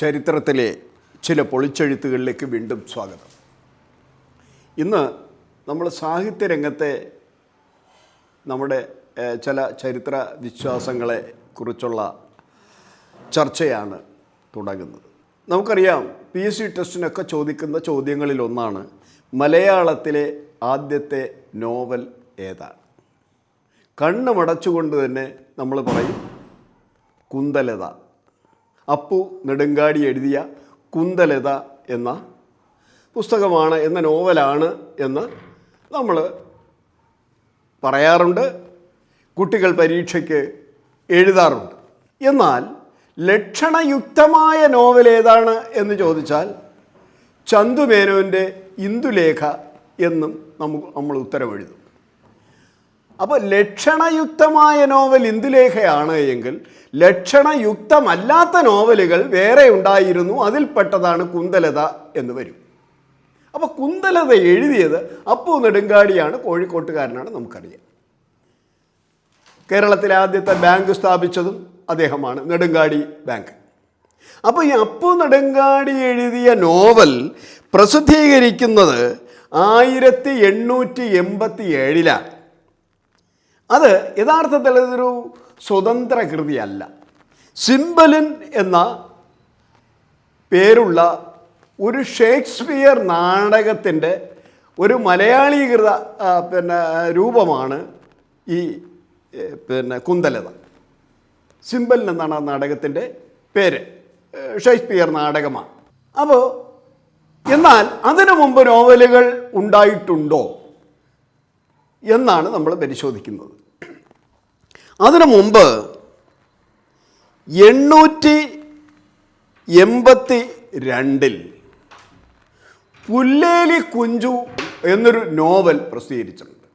ചരിത്രത്തിലെ ചില പൊളിച്ചെഴുത്തുകളിലേക്ക് വീണ്ടും സ്വാഗതം. ഇന്ന് നമ്മൾ സാഹിത്യരംഗത്തെ നമ്മുടെ ചില ചരിത്ര വിശ്വാസങ്ങളെ കുറിച്ചുള്ള ചർച്ചയാണ് തുടങ്ങുന്നത്. നമുക്കറിയാം പി എസ് സി ടെസ്റ്റിനൊക്കെ ചോദിക്കുന്ന ചോദ്യങ്ങളിലൊന്നാണ് മലയാളത്തിലെ ആദ്യത്തെ നോവൽ ഏതാണ്? കണ്ണ് മടച്ചുകൊണ്ട് തന്നെ നമ്മൾ പറയും കുന്തലത. അപ്പു നെടുങ്കാടി എഴുതിയ കുന്തലത എന്ന പുസ്തകമാണ് എന്ന നോവലാണ് എന്ന് നമ്മൾ പറയാറുണ്ട് കുട്ടികൾ പരീക്ഷയ്ക്ക് എഴുതാറുണ്ട്. എന്നാൽ ലക്ഷണയുക്തമായ നോവൽ ഏതാണ് എന്ന് ചോദിച്ചാൽ ചന്തുമേനോന്റെ ഇന്ദുലേഖ എന്നും നമുക്ക് നമ്മൾ ഉത്തരമെഴുതും. അപ്പോൾ ലക്ഷണയുക്തമായ നോവൽ ഇന്ദുലേഖയാണ് എങ്കിൽ ലക്ഷണയുക്തമല്ലാത്ത നോവലുകൾ വേറെ ഉണ്ടായിരുന്നു അതിൽപ്പെട്ടതാണ് കുന്തലത എന്ന് വരും. അപ്പോൾ കുന്തലത എഴുതിയത് അപ്പു നെടുങ്കാടിയാണ് കോഴിക്കോട്ടുകാരനാണ് നമുക്കറിയാം. കേരളത്തിലെ ആദ്യത്തെ ബാങ്ക് സ്ഥാപിച്ചതും അദ്ദേഹമാണ് നെടുങ്കാടി ബാങ്ക്. അപ്പോൾ ഈ അപ്പു നെടുങ്കാടി എഴുതിയ നോവൽ പ്രസിദ്ധീകരിക്കുന്നത് ആയിരത്തി എണ്ണൂറ്റി എൺപത്തി ഏഴിലാണ് അത് യഥാർത്ഥത്തിൽ അതൊരു സ്വതന്ത്ര കൃതിയല്ല. സിംബലിൻ എന്ന പേരുള്ള ഒരു ഷേക്സ്പിയർ നാടകത്തിന്റെ ഒരു മലയാളീകൃത പിന്നെ രൂപമാണ് ഈ പിന്നെ കുന്തലത. സിംബൽ എന്നാണ് ആ നാടകത്തിന്റെ പേര്. ഷേക്സ്പിയർ നാടകമാണ്. അപ്പോൾ എന്നാൽ അതിനു മുമ്പ് നോവലുകൾ ഉണ്ടായിട്ടുണ്ടോ? എന്നാണ് നമ്മൾ പരിശോധിക്കുന്നത്. അതിനു മുമ്പ് എണ്ണൂറ്റി എൺപത്തി രണ്ടിൽ പുല്ലേലി കുഞ്ചു എന്നൊരു നോവൽ പ്രസിദ്ധീകരിച്ചിട്ടുണ്ട്.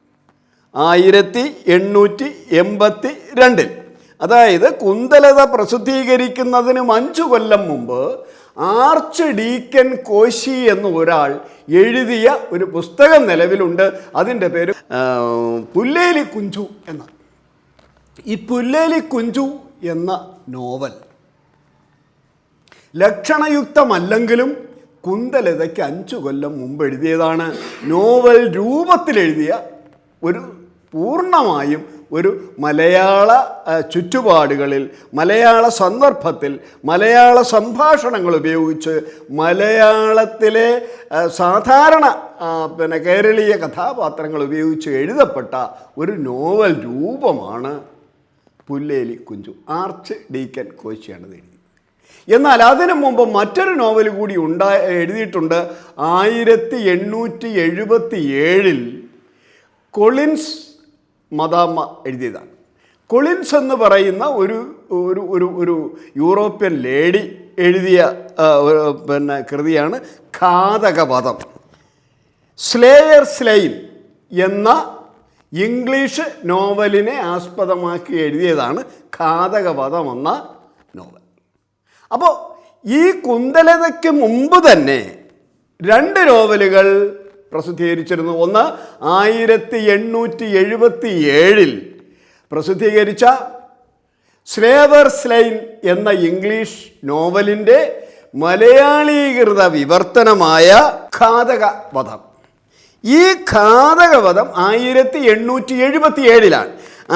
ആയിരത്തി എണ്ണൂറ്റി എൺപത്തി രണ്ടിൽ അതായത് കുന്തലത പ്രസിദ്ധീകരിക്കുന്നതിന് അഞ്ചു കൊല്ലം മുമ്പ് ആർച്ച് ഡീക്കൻ കോശി എന്ന ഒരാൾ എഴുതിയ ഒരു പുസ്തകം നിലവിലുണ്ട്. അതിന്റെ പേര് പുല്ലേലി കുഞ്ചു എന്ന. ഈ പുല്ലേലി കുഞ്ചു എന്ന നോവൽ ലക്ഷണയുക്തമല്ലെങ്കിലും കുന്തലതയ്ക്ക് അഞ്ചു കൊല്ലം മുമ്പ് എഴുതിയതാണ്. നോവൽ രൂപത്തിൽ എഴുതിയ ഒരു പൂർണമായും ഒരു മലയാള ചുറ്റുപാടുകളിൽ മലയാള സന്ദർഭത്തിൽ മലയാള സംഭാഷണങ്ങൾ ഉപയോഗിച്ച് മലയാളത്തിലെ സാധാരണ പിന്നെ കേരളീയ കഥാപാത്രങ്ങൾ ഉപയോഗിച്ച് എഴുതപ്പെട്ട ഒരു നോവൽ രൂപമാണ് പുല്ലേലി കുഞ്ചു ആർച്ച് ഡീക്കൻ കോശിയാണ് എന്നാൽ അതിനു മുമ്പ് മറ്റൊരു നോവൽ കൂടി ഉണ്ടാ എഴുതിയിട്ടുണ്ട്. ആയിരത്തി എണ്ണൂറ്റി എഴുപത്തി ഏഴിൽ കൊളിൻസ് മദാമ്മ എഴുതിയതാണ്. കൊളിൻസ് എന്ന് പറയുന്ന ഒരു ഒരു ഒരു ഒരു യൂറോപ്യൻ ലേഡി എഴുതിയ പിന്നെ കൃതിയാണ് ഘാതകപഥം സ്ലേയർ സ്ലെയിൻ എന്ന ഇംഗ്ലീഷ് നോവലിനെ ആസ്പദമാക്കി എഴുതിയതാണ് ഘാതകപഥം എന്ന നോവൽ. അപ്പോൾ ഈ കുന്തലതയ്ക്ക് മുമ്പ് തന്നെ രണ്ട് നോവലുകൾ പ്രസിദ്ധീകരിച്ചിരുന്നു. ഒന്ന് ആയിരത്തി എണ്ണൂറ്റി എഴുപത്തി ഏഴിൽ പ്രസിദ്ധീകരിച്ച സ്ലേവർ സ്ലൈൻ എന്ന ഇംഗ്ലീഷ് നോവലിന്റെ മലയാളീകൃത വിവർത്തനമായ ഘാതകവധം. ഈ ഘാതകവധം ആയിരത്തി എണ്ണൂറ്റി എഴുപത്തി ഏഴിലാണ്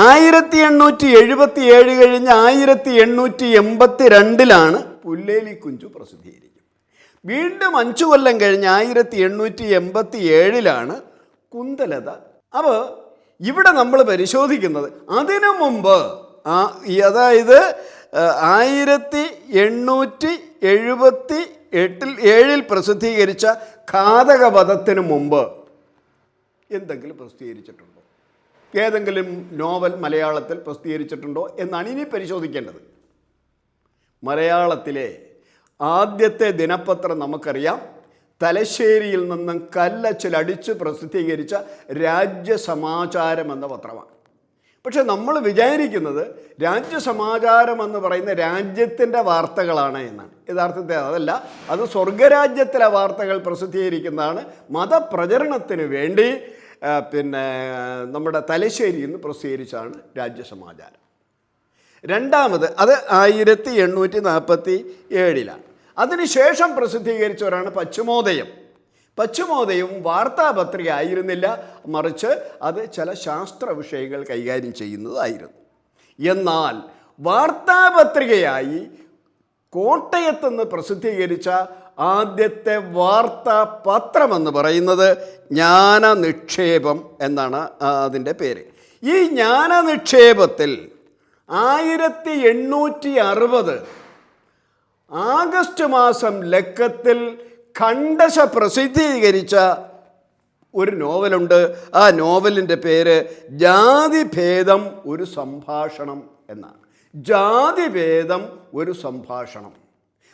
ആയിരത്തി എണ്ണൂറ്റി എഴുപത്തി ഏഴ് കഴിഞ്ഞ് ആയിരത്തി എണ്ണൂറ്റി എൺപത്തി രണ്ടിലാണ് പുല്ലേലി കുഞ്ചു പ്രസിദ്ധീകരിക്കുന്നത് വീണ്ടും അഞ്ചു കൊല്ലം കഴിഞ്ഞ് ആയിരത്തി എണ്ണൂറ്റി എൺപത്തി ഏഴിലാണ് കുന്തലത. അപ്പോൾ ഇവിടെ നമ്മൾ പരിശോധിക്കുന്നത് അതിനു മുമ്പ് അതായത് ആയിരത്തി എണ്ണൂറ്റി എഴുപത്തി എട്ടിൽ ഏഴിൽ പ്രസിദ്ധീകരിച്ച ഘാതകപഥത്തിന് മുമ്പ് എന്തെങ്കിലും പ്രസിദ്ധീകരിച്ചിട്ടുണ്ടോ? ഏതെങ്കിലും നോവൽ മലയാളത്തിൽ പ്രസിദ്ധീകരിച്ചിട്ടുണ്ടോ? എന്നാണ് ഇനി പരിശോധിക്കേണ്ടത്. മലയാളത്തിലെ ആദ്യത്തെ ദിനപത്രം നമുക്കറിയാം. തലശ്ശേരിയിൽ നിന്നും കല്ലച്ചിലടിച്ച് പ്രസിദ്ധീകരിച്ച രാജ്യസമാചാരം എന്ന പത്രമാണ്. പക്ഷെ നമ്മൾ വിചാരിക്കുന്നത് രാജ്യസമാചാരം എന്ന് പറയുന്ന രാജ്യത്തിന്റെ വാർത്തകളാണ് എന്നാണ്. യഥാർത്ഥത്തിൽ അതല്ല അത് സ്വർഗരാജ്യത്തിലെ വാർത്തകൾ പ്രസിദ്ധീകരിക്കുന്നതാണ്. മതപ്രചരണത്തിന് വേണ്ടി പിന്നെ നമ്മുടെ തലശ്ശേരിയിൽ നിന്ന് പ്രസിദ്ധീകരിച്ചാണ് രാജ്യസമാചാരം രണ്ടാമത് അത് ആയിരത്തി എണ്ണൂറ്റി നാൽപ്പത്തി ഏഴിലാണ്. അതിനുശേഷം പ്രസിദ്ധീകരിച്ചവരാണ് പശ്ചിമോദയം. പശ്ചിമോദയം വാർത്താപത്രിക ആയിരുന്നില്ല മറിച്ച് അത് ചില ശാസ്ത്ര വിഷയങ്ങൾ കൈകാര്യം ചെയ്യുന്നതായിരുന്നു. എന്നാൽ വാർത്താപത്രികയായി കോട്ടയത്തുനിന്ന് പ്രസിദ്ധീകരിച്ച ആദ്യത്തെ വാർത്താ പത്രമെന്ന് പറയുന്നത് ജ്ഞാന നിക്ഷേപം എന്നാണ് അതിന്റെ പേര്. ഈ ജ്ഞാന നിക്ഷേപത്തിൽ ആയിരത്തി എണ്ണൂറ്റി അറുപത് ആഗസ്റ്റ് മാസം ലക്കത്തിൽ ഖണ്ഡശ പ്രസിദ്ധീകരിച്ച ഒരു നോവലുണ്ട്. ആ നോവലിന്റെ പേര് ജാതിഭേദം ഒരു സംഭാഷണം എന്നാണ്. ജാതിഭേദം ഒരു സംഭാഷണം.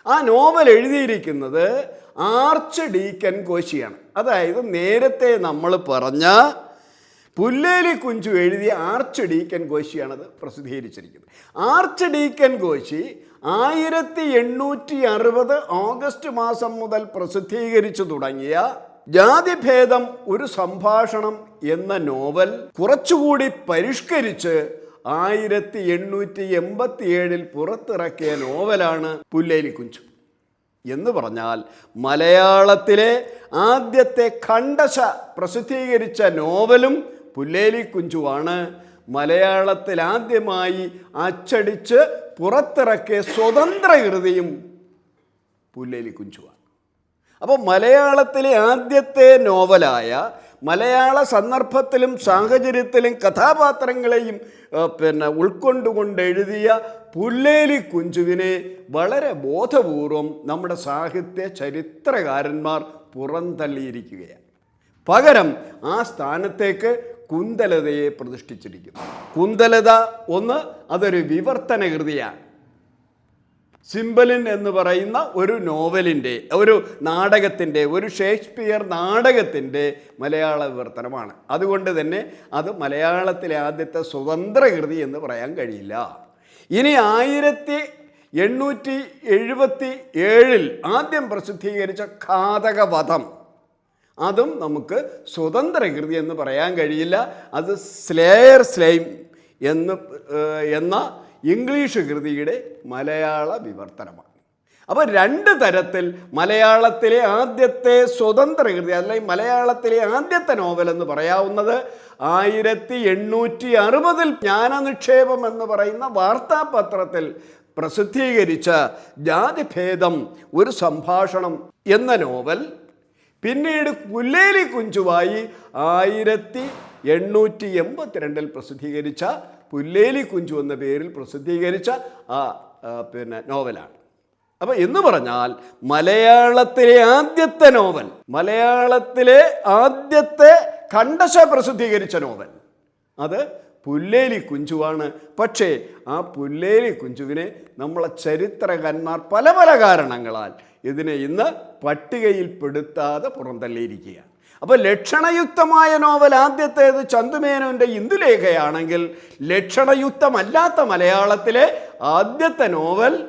ആ നോവൽ എഴുതിയിരിക്കുന്നത് ആർച്ച് ഡീക്കൻ കോശിയാണ്. അതായത് നേരത്തെ നമ്മൾ പറഞ്ഞ പുല്ലേലി കുഞ്ചു എഴുതിയ ആർച്ച് ഡീക്കൻ കോശിയാണത് പ്രസിദ്ധീകരിച്ചിരിക്കുന്നത്. ആർച്ച് ഡീക്കൻ കോശി ആയിരത്തി എണ്ണൂറ്റി അറുപത് ഓഗസ്റ്റ് മാസം മുതൽ പ്രസിദ്ധീകരിച്ചു തുടങ്ങിയ ജാതിഭേദം ഒരു സംഭാഷണം എന്ന നോവൽ കുറച്ചുകൂടി പരിഷ്കരിച്ച് ആയിരത്തി എണ്ണൂറ്റി എൺപത്തി ഏഴിൽ പുറത്തിറക്കിയ നോവലാണ് പുല്ലേലി കുഞ്ചു എന്ന് പറഞ്ഞാൽ മലയാളത്തിലെ ആദ്യത്തെ ഖണ്ഡശ പ്രസിദ്ധീകരിച്ച നോവലും പുല്ലേലി കുഞ്ചുവാണ്. മലയാളത്തിൽ ആദ്യമായി അച്ചടിച്ച് പുറത്തിറക്കിയ സ്വതന്ത്ര കൃതിയും പുല്ലേലി കുഞ്ചുവാണ്. അപ്പോൾ മലയാളത്തിലെ ആദ്യത്തെ നോവലായ മലയാള സന്ദർഭത്തിലും സാഹചര്യത്തിലും കഥാപാത്രങ്ങളെയും പിന്നെ ഉൾക്കൊണ്ടുകൊണ്ട് എഴുതിയ പുല്ലേലി കുഞ്ചുവിനെ വളരെ ബോധപൂർവം നമ്മുടെ സാഹിത്യ ചരിത്രകാരന്മാർ പുറന്തള്ളിയിരിക്കുകയാണ് പകരം ആ സ്ഥാനത്തേക്ക് കുന്തലതയെ പ്രതിഷ്ഠിച്ചിരിക്കുന്നു. കുന്തലത ഒന്ന് അതൊരു വിവർത്തന കൃതിയാണ്. സിംബലിൻ എന്ന് പറയുന്ന ഒരു നോവലിന്റെ ഒരു നാടകത്തിന്റെ ഒരു ഷേക്സ്പിയർ നാടകത്തിന്റെ മലയാള വിവർത്തനമാണ്. അതുകൊണ്ട് തന്നെ അത് മലയാളത്തിലെ ആദ്യത്തെ സ്വതന്ത്ര കൃതി എന്ന് പറയാൻ കഴിയില്ല. ഇനി ആയിരത്തി എണ്ണൂറ്റി എഴുപത്തി ഏഴിൽ ആദ്യം പ്രസിദ്ധീകരിച്ച ഘാതകവധം. അതും നമുക്ക് സ്വതന്ത്ര കൃതി എന്ന് പറയാൻ കഴിയില്ല. അത് സ്ലേയർ സ്ലൈം എന്ന് എന്ന ഇംഗ്ലീഷ് കൃതിയുടെ മലയാള വിവർത്തനമാണ്. അപ്പോൾ രണ്ട് തരത്തിൽ മലയാളത്തിലെ ആദ്യത്തെ സ്വതന്ത്ര കൃതി അല്ലെങ്കിൽ മലയാളത്തിലെ ആദ്യത്തെ നോവൽ എന്ന് പറയാവുന്നത് ആയിരത്തി എണ്ണൂറ്റി അറുപതിൽ ജ്ഞാനനിക്ഷേപം എന്ന് പറയുന്ന വാർത്താപത്രത്തിൽ പ്രസിദ്ധീകരിച്ച ജാതിഭേദം ഒരു സംഭാഷണം എന്ന നോവൽ പിന്നീട് പുല്ലേലി കുഞ്ചുവായി ആയിരത്തി എണ്ണൂറ്റി എൺപത്തിരണ്ടിൽ പ്രസിദ്ധീകരിച്ച പുല്ലേലി കുഞ്ചു എന്ന പേരിൽ പ്രസിദ്ധീകരിച്ച ആ പിന്നെ നോവലാണ്. അപ്പം എന്ന് പറഞ്ഞാൽ മലയാളത്തിലെ ആദ്യത്തെ നോവൽ മലയാളത്തിലെ ആദ്യത്തെ ഖണ്ഡശ പ്രസിദ്ധീകരിച്ച നോവൽ. അത് പുല്ലേലി കുഞ്ചുവാണ്. പക്ഷേ ആ പുല്ലേലി കുഞ്ചുവിനെ നമ്മളെ ചരിത്രകാരന്മാർ പല പല കാരണങ്ങളാൽ ഇതിനെ ഇന്ന് പട്ടികയിൽപ്പെടുത്താതെ പുറന്തള്ളിയിരിക്കുകയാണ്. അപ്പോൾ ലക്ഷണയുക്തമായ നോവൽ ആദ്യത്തേത് ചന്തുമേനോന്റെ ഇന്ദുലേഖയാണെങ്കിൽ ലക്ഷണയുക്തമല്ലാത്ത മലയാളത്തിലെ ആദ്യത്തെ നോവൽ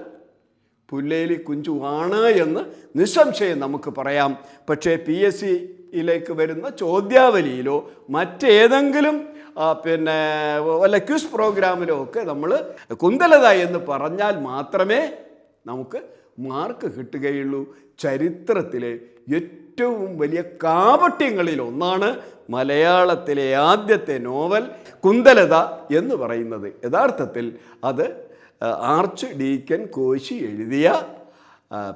പുല്ലേലി കുഞ്ചുവാണ് എന്ന് നിസ്സംശയം നമുക്ക് പറയാം. പക്ഷേ പി എസ് സിയിലേക്ക് വരുന്ന ചോദ്യാവലിയിലോ മറ്റേതെങ്കിലും പിന്നെ വല്ല ക്യൂസ് പ്രോഗ്രാമിലോ ഒക്കെ നമ്മൾ കുന്തലത എന്ന് പറഞ്ഞാൽ മാത്രമേ നമുക്ക് മാർക്ക് കിട്ടുകയുള്ളൂ. ചരിത്രത്തിലെ ഏറ്റവും വലിയ കാപട്യങ്ങളിൽ ഒന്നാണ് മലയാളത്തിലെ ആദ്യത്തെ നോവൽ കുന്തലത എന്ന് പറയുന്നത്. യഥാർത്ഥത്തിൽ അത് ആർച്ച് ഡീക്കൻ കോശി എഴുതിയ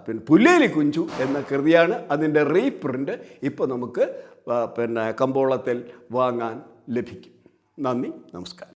പിന്നെ പുല്ലേലി കുഞ്ചു എന്ന കൃതിയാണ് അതിന്റെ റീപ്രിന്റ് ഇപ്പോൾ നമുക്ക് പിന്നെ കമ്പോളത്തിൽ വാങ്ങാൻ ലഭിക്കും. നന്ദി നമസ്കാരം